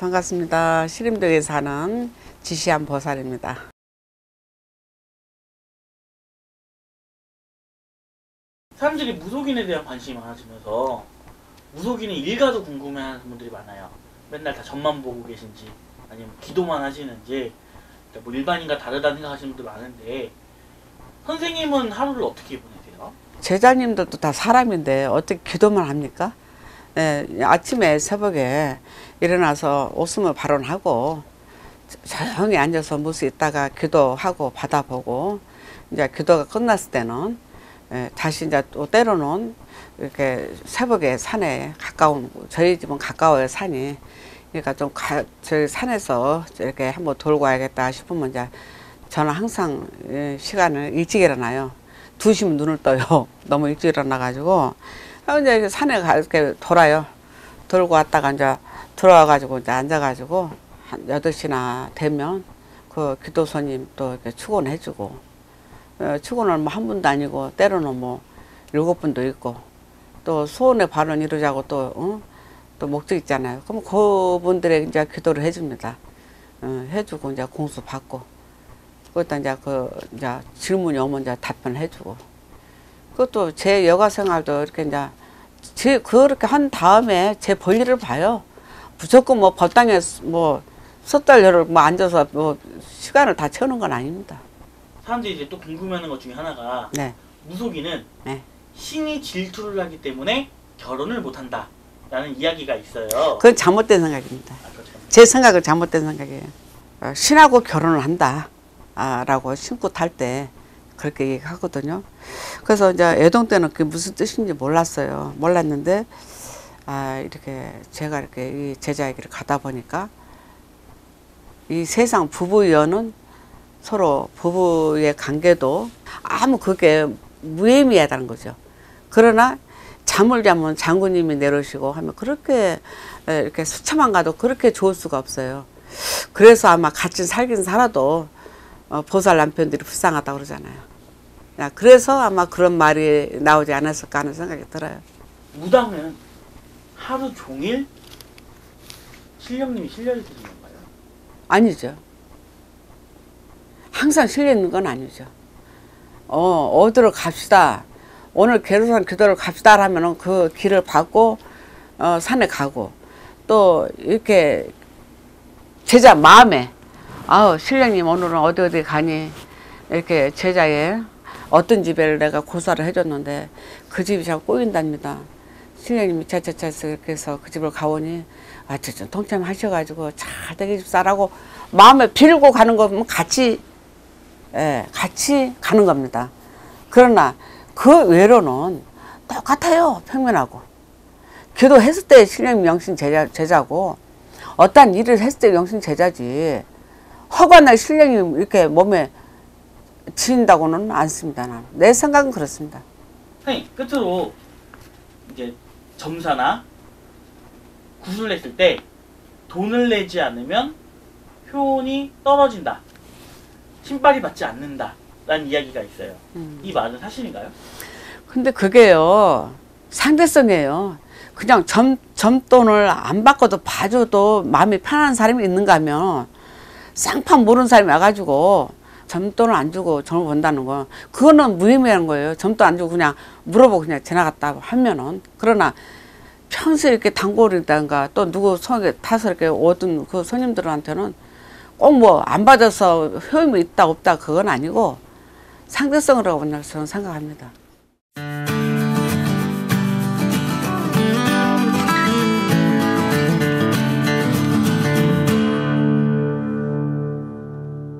반갑습니다. 시림동에 사는 지시한 보살입니다. 사람들이 무속인에 대한 관심이 많아지면서 무속인의 일가도 궁금해하는 분들이 많아요. 맨날 다 점만 보고 계신지 아니면 기도만 하시는지 그러니까 뭐 일반인과 다르다는 생각하시는 분들 많은데 선생님은 하루를 어떻게 보내세요? 제자님들도 다 사람인데 어떻게 기도만 합니까? 예, 아침에 새벽에 일어나서 웃음을 발언하고 조용히 앉아서 무수 있다가 기도하고 받아보고 이제 기도가 끝났을 때는 예, 다시 이제 또 때로는 이렇게 새벽에 산에 가까운 저희 집은 가까워요 산이 그러니까 좀 가, 저희 산에서 이렇게 한번 돌고 와야겠다 싶으면 이제 저는 항상 예, 시간을 일찍 일어나요. 2시면 눈을 떠요. 너무 일찍 일어나가지고. 이제 산에 가, 이렇게 돌아요. 돌고 왔다가 이제 들어와가지고 이제 앉아가지고 한 8시나 되면 그 기도 손님 또 이렇게 축원해주고, 어, 축원은 뭐한 분도 아니고 때로는 뭐 일곱 분도 있고, 또 소원의 발언 이루자고 또, 어? 또 목적 있잖아요. 그럼 그분들의 이제 기도를 해줍니다. 어, 해주고 이제 공수 받고. 그것도 이제 그 이제 질문이 오면 이제 답변 해주고 그것도 제 여가 생활도 이렇게 이제 제 그렇게 한 다음에 제 볼일을 봐요. 무조건 뭐 법당에 뭐 섣달려를 뭐 앉아서 뭐 시간을 다 채우는 건 아닙니다. 사람들이 이제 또 궁금해하는 것 중에 하나가 네, 무속인은 네. 신이 질투를 하기 때문에 결혼을 못한다 라는 이야기가 있어요. 그건 잘못된 생각입니다. 아, 그렇죠. 제 생각은 잘못된 생각이에요. 어, 신하고 결혼을 한다. 아, 라고 신고 탈 때 그렇게 얘기하거든요. 그래서 이제 애동 때는 그게 무슨 뜻인지 몰랐어요. 몰랐는데, 아, 이렇게 제가 이렇게 이 제자에게를 가다 보니까 이 세상 부부 연은 서로 부부의 관계도 아무 그게 무의미하다는 거죠. 그러나 잠을 자면 장군님이 내려오시고 하면 그렇게 에, 이렇게 수차만 가도 그렇게 좋을 수가 없어요. 그래서 아마 같이 살긴 살아도 어, 보살 남편들이 불쌍하다고 그러잖아요. 야, 그래서 아마 그런 말이 나오지 않았을까 하는 생각이 들어요. 무당은 하루 종일 신령님이 실려 있으신 건가요? 아니죠. 항상 실려 있는 건 아니죠. 어, 어디로 갑시다. 오늘 계로산 기도를 갑시다 하면은 그 길을 받고, 어, 산에 가고, 또 이렇게 제자 마음에, 아우, 신령님 오늘은 어디 어디 가니, 이렇게 제자의 어떤 집에를 내가 고사를 해줬는데 그 집이 자꾸 꼬인답니다. 신령님이 차차차차 이렇게 해서 그 집을 가보니 아, 저 통참 하셔가지고 잘 되게 집사라고 마음에 빌고 가는 거면 같이 예, 같이 가는 겁니다. 그러나 그 외로는 똑같아요. 평면하고. 기도했을 때 신령 명신 제자, 제자고 어떠한 일을 했을 때 명신 제자지 허관날 신령이 이렇게 몸에 지인다고는 않습니다. 나는. 내 생각은 그렇습니다. 선생님 끝으로 이제 점사나 구슬 냈을 때 돈을 내지 않으면 효온이 떨어진다. 신발이 받지 않는다. 라는 이야기가 있어요. 음. 이 말은 사실인가요? 근데 그게요 상대성이에요. 그냥 점 점돈을 안 받고도 봐줘도 마음이 편한 사람이 있는가 하면 쌍판 모르는 사람이 와가지고 점돈을 안 주고 점을 본다는 거 그거는 무의미한 거예요. 점돈 안 주고 그냥 물어보고 그냥 지나갔다 하면은 그러나 평소에 이렇게 단골이든가 또 누구 손에 타서 이렇게 오던 그 손님들한테는 꼭 뭐 안 받아서 효임이 있다 없다 그건 아니고 상대성이라고 저는 생각합니다.